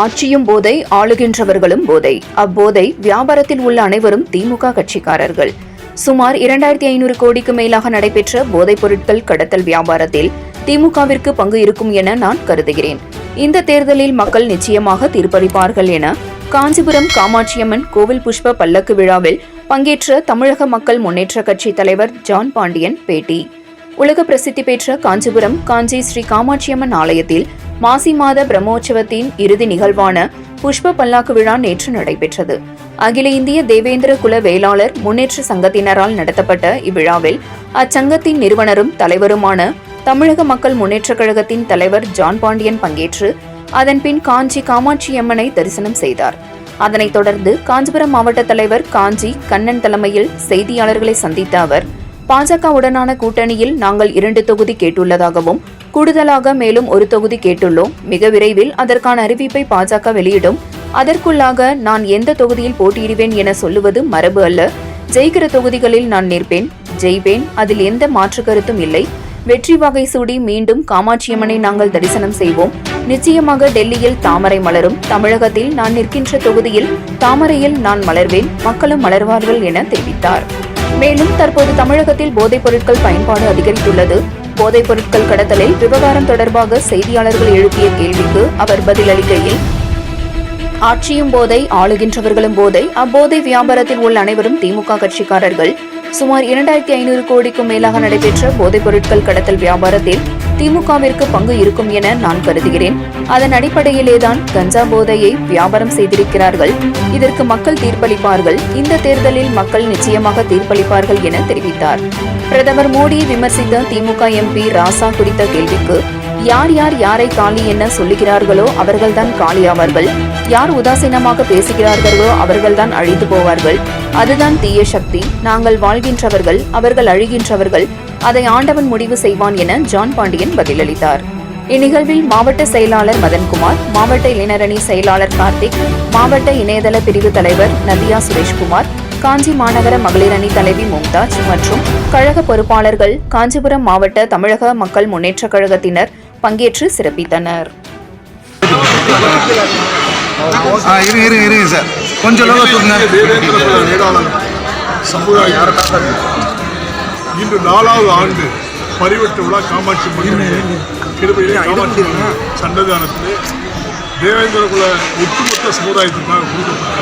ஆட்சியும் போதை ஆளுகின்றவர்களும் போதை. அப்போதை வியாபாரத்தில் உள்ள அனைவரும் திமுக கட்சிக்காரர்கள். சுமார் இரண்டாயிரத்தி ஐநூறு கோடிக்கு மேலாக நடைபெற்ற போதைப் பொருட்கள் கடத்தல் வியாபாரத்தில் திமுகவிற்கு பங்கு இருக்கும் என நான் கருதுகிறேன். இந்த தேர்தலில் மக்கள் நிச்சயமாக தீர்ப்பளிப்பார்கள் என காஞ்சிபுரம் காமாட்சியம்மன் கோவில் புஷ்ப பல்லக்கு விழாவில் பங்கேற்ற தமிழக மக்கள் முன்னேற்ற கட்சி தலைவர் ஜான் பாண்டியன் பேட்டி. உலக பிரசித்தி பெற்ற காஞ்சிபுரம் காஞ்சி ஸ்ரீ காமாட்சியம்மன் ஆலயத்தில் மாசி மாத பிரம்மோற்சவத்தின் இறுதி நிகழ்வான புஷ்ப பல்லாக்கு விழா நேற்று நடைபெற்றது. அகில இந்திய தேவேந்திர குல வேளாளர் முன்னேற்ற சங்கத்தினரால் நடத்தப்பட்ட இவ்விழாவில் அச்சங்கத்தின் நிறுவனரும் தலைவருமான தமிழக மக்கள் முன்னேற்றக் கழகத்தின் தலைவர் ஜான் பாண்டியன் பங்கேற்று அதன்பின் காஞ்சி காமாட்சியம்மனை தரிசனம் செய்தார். அதனைத் தொடர்ந்து காஞ்சிபுரம் மாவட்ட தலைவர் காஞ்சி கண்ணன் தலைமையில் செய்தியாளர்களை சந்தித்த அவர் பாஜகவுடனான கூட்டணியில் நாங்கள் இரண்டு தொகுதி கேட்டுள்ளதாகவும் கூடுதலாக மேலும் ஒரு தொகுதி கேட்டுள்ளோம். மிக விரைவில் அதற்கான அறிவிப்பை பாஜக வெளியிடும். அதற்குள்ளாக நான் எந்த தொகுதியில் போட்டியிடுவேன் என சொல்லுவது மரபு அல்ல. ஜெயிக்கிற தொகுதிகளில் நான் நிற்பேன். ஜெயிப்பேன். அதில் எந்த மாற்று கருத்தும் இல்லை. வெற்றி வகை சூடி மீண்டும் காமாட்சியம்மனை நாங்கள் தரிசனம் செய்வோம். நிச்சயமாக டெல்லியில் தாமரை மலரும். தமிழகத்தில் நான் நிற்கின்ற தொகுதியில் தாமரையில் நான் மலர்வேன். மக்களும் மலர்வார்கள் என தெரிவித்தார். மேலும் தற்போது தமிழகத்தில் போதைப் பொருட்கள் பயன்பாடு அதிகரித்துள்ளது. போதைப் பொருட்கள் கடத்தலில் விவகாரம் தொடர்பாக செய்தியாளர்கள் எழுப்பிய கேள்விக்கு அவர் பதிலளிக்கையில் ஆட்சியும் போதை ஆளுகின்றவர்களும் போதை அப்போதை வியாபாரத்தில் உள்ள அனைவரும் திமுக கட்சிக்காரர்கள். சுமார் இரண்டாயிரத்தி ஐநூறு கோடிக்கும் மேலாக நடைபெற்ற போதைப் பொருட்கள் கடத்தல் வியாபாரத்தில் திமுகவிற்கு பங்கு இருக்கும் என நான் கருதுகிறேன். அதன் அடிப்படையிலேதான் கஞ்சா போதையை வியாபாரம் செய்திருக்கிறார்கள். இதற்கு மக்கள் தீர்ப்பளிப்பார்கள். இந்த தேர்தலில் மக்கள் நிச்சயமாக தீர்ப்பளிப்பார்கள் என தெரிவித்தார். பிரதமர் மோடியை விமர்சித்த திமுக எம்பி ராசா குறித்த கேள்விக்கு யார் யார் யாரை காலி என சொல்லுகிறார்களோ அவர்கள்தான் காலியாவார்கள். யார் உதாசீனமாக பேசுகிறார்களோ அவர்கள்தான் அழிந்து போவார்கள். அதுதான் தீய சக்தி. நாங்கள் வாழ்கின்றவர்கள் அவர்கள் அழிகின்றவர்கள். அதை ஆண்டவன் முடிவு செய்வான் என ஜான் பாண்டியன் பதிலளித்தார். இந்நிகழ்வில் மாவட்ட செயலாளர் மதன்குமார் மாவட்ட இளைஞரணி செயலாளர் கார்த்திக் மாவட்ட இணையதள பிரிவு தலைவர் நதியா சுரேஷ்குமார் காஞ்சி மாநகர மகளிர் அணி தலைவி மும்தாஜ் மற்றும் கழக பொறுப்பாளர்கள் காஞ்சிபுரம் மாவட்ட தமிழக மக்கள் முன்னேற்றக் கழகத்தினர் பங்கேற்று சிறப்பித்தனர். இன்று நாலாவது ஆண்டு பரிவட்ட விழா காமாட்சி கிருபையிலே காமாட்சி அம்மன் சன்னதானத்திலே தேவேந்திர குல ஒட்டுமொத்த சமுதாயத்திற்காக கொடுக்கப்பட்ட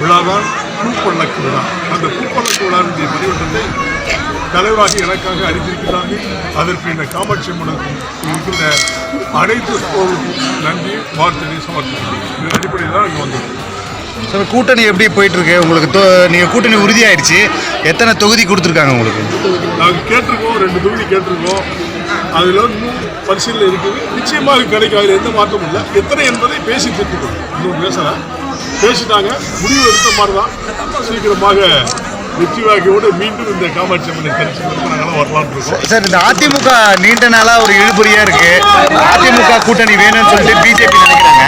விழாதான் விழா அந்த பூப்பல்லக்கு விழாவினுடைய பரிவட்டத்தை தலைவராகி எனக்காக அறிந்திருக்கிறார்கள் அதற்கு இந்த காமாட்சி அம்மனுக்கு இருக்கின்ற அனைத்து கோவிலுக்கும் நன்றி வாழ்த்தினை சமர்ப்பிக்கிறேன். இதன் அடிப்படையில் தான் இங்கே வந்தோம். சார் கூட்டணி எப்படி போயிட்டு இருக்கு உங்களுக்கு தொ- நீங்க கூட்டணி உறுதியாயிருச்சு. எத்தனை தொகுதி கொடுத்துருக்காங்க உங்களுக்கு? நாங்கள் கேட்டிருக்கோம் ரெண்டு தொகுதி கேட்டிருக்கோம். அதில் இன்னும் பரிசீலனை இருக்குது. நிச்சயமாக கிடைக்கும். அதில் எந்த மாற்றமும் இல்லை. எத்தனை என்பதை பேசி தீர்த்துக்கணும் இன்னும் பேசலை. பேசிட்டாங்க. முடிவு எடுத்த மாதிரி தான் சீக்கிரமாக வெற்றி வாக்கியோடு மீண்டும் இந்த காமாட்சி அம்மனை நாங்களாம் வரலாம்னு இருக்கோம். சார் இந்த அதிமுக நீண்ட நாளா ஒரு இழுபறியா இருக்கு. அதிமுக கூட்டணி வேணும்னு சொல்லிட்டு பிஜேபி நினைக்கிறாங்க.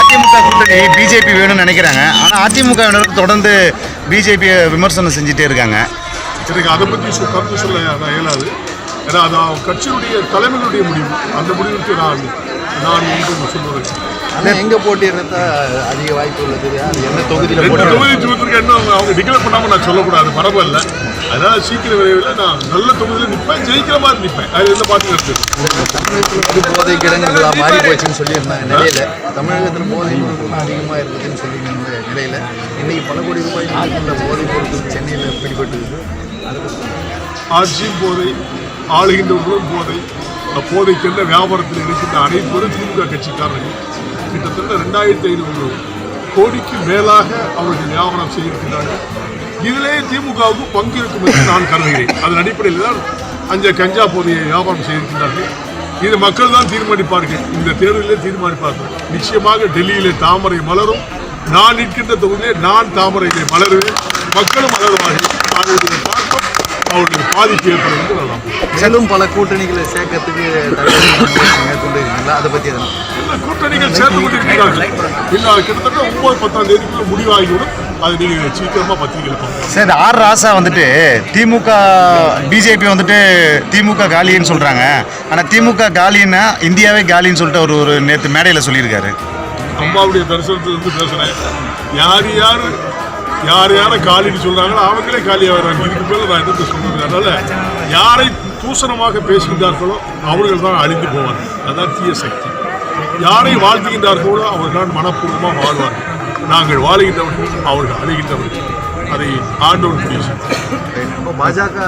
அதிமுக கூட்டணி பிஜேபி வேணும்னு நினைக்கிறாங்க. ஆனா அதிமுக தொடர்ந்து பிஜேபி விமர்சனம் செஞ்சுட்டே இருக்காங்க. எனக்கு அதை பற்றி கருத்து சொல்ல இயலாது. ஏன்னா அது அவங்க கட்சியினுடைய தலைமையினுடைய முடிவு. அந்த முடிவுக்கு நான் நான் சொல்வதற்கு ஆனால் எங்கே போட்டியிடுறதா அதிக வாய்ப்பு உள்ளது? அது என்ன தொகுதியில் போட்டி தொகுதி அவங்க- அவங்க டிக்ளேர் பண்ணாமல் நான் சொல்லக்கூடாது பரவாயில்ல. அதனால சீக்கிர விரைவில் நான் நல்ல தொகுதியில் நிற்பேன் ஜெயிக்கிற மாதிரி நிற்பேன் அது எந்த தமிழகத்தில் வந்து போதை கிடங்குகளா மாறி போச்சுன்னு சொல்லியிருந்தாங்க நிலையில. தமிழகத்தில் போதை அதிகமாக இருக்குதுன்னு சொல்லியிருந்த நிலையில. இன்னைக்கு பல கோடி ரூபாய் மதிப்புள்ள போதைப் பொருட்கள் சென்னையில் பிடிபட்டு ஆட்சியும் போதை ஆளுகின்றவர்களும் போதை. அந்த போதைக்கென்ற வியாபாரத்தில் இருக்கின்ற அனைவரும் திமுக கட்சிக்காரர்கள். கிட்டத்தட்ட ரெண்டாயிரத்தி ஐநூறு கோடிக்கு மேலாக அவர்கள் வியாபாரம் செய்திருக்கிறார்கள். இதிலே திமுகவுக்கு பங்கு இருக்கும் என்று நான் கருதுகிறேன். அதன் அடிப்படையில் தான் அந்த கஞ்சா போதையை வியாபாரம் செய்திருக்கிறார்கள். இது மக்கள் தான் தீர்மானிப்பார்கள். இந்த தேர்தலிலே தீர்மானிப்பார்கள். நிச்சயமாக டெல்லியிலே தாமரை மலரும். நான் நிற்கின்ற தொகுதியிலே நான் தாமரையிலே மலருவேன். மக்களும் மலருவார்கள். அதனுடைய அவருடைய பாதிப்பு ஏற்படும் மேலும் பல கூட்டணிகளை சேர்க்கறதுக்கு தகவல் மேற்கொண்டு இருக்கீங்களா அதை பற்றி எதனா? எல்லா கூட்டணிகள் சேர்ந்து கொண்டிருக்கிறார்கள். இல்லை கிட்டத்தட்ட ஒன்பது பத்தாம் தேதிக்குள்ள முடிவாகிவிடும். அது நீங்கள் சீக்கிரமாக பத்திரிகையில் சார் இந்த ஆர் ராசா வந்துட்டு திமுக பிஜேபி வந்துட்டு திமுக காலின்னு சொல்றாங்க. ஆனா திமுக காலின்னா இந்தியாவே காலின்னு சொல்லிட்டு அவர் ஒரு நேற்று மேடையில் சொல்லியிருக்காரு. அம்மாவுடைய தரிசனத்திலிருந்து பேசுகிறேன் யார் யார் யார் யாரை காலின்னு சொல்கிறாங்களோ அவங்களே காலியாக வர்றாங்க இதுக்கு மேலே நான் எதிர்த்து சொல்றது அதனால் யாரை தூசணமாக பேசுகின்றார்களோ அவர்கள் தான் அழிந்து போவார்கள். அதான் தீய சக்தி. யாரை வாழ்த்துகின்றார்களோ அவர்கள் மனப்பூர்வமாக வாழ்வார்கள். நாங்கள் வாழுகின்றவர்கள் அவர்கள் அழிகின்றவர்கள். அதை ஆண்டவர் புரிய இப்போ பாஜக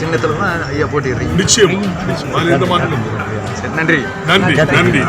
சின்னத்தில் தான் ஐயா போட்டிடுறீங்க நிச்சயம் நிச்சயம். எந்த. சரி நன்றி. நன்றி நன்றி.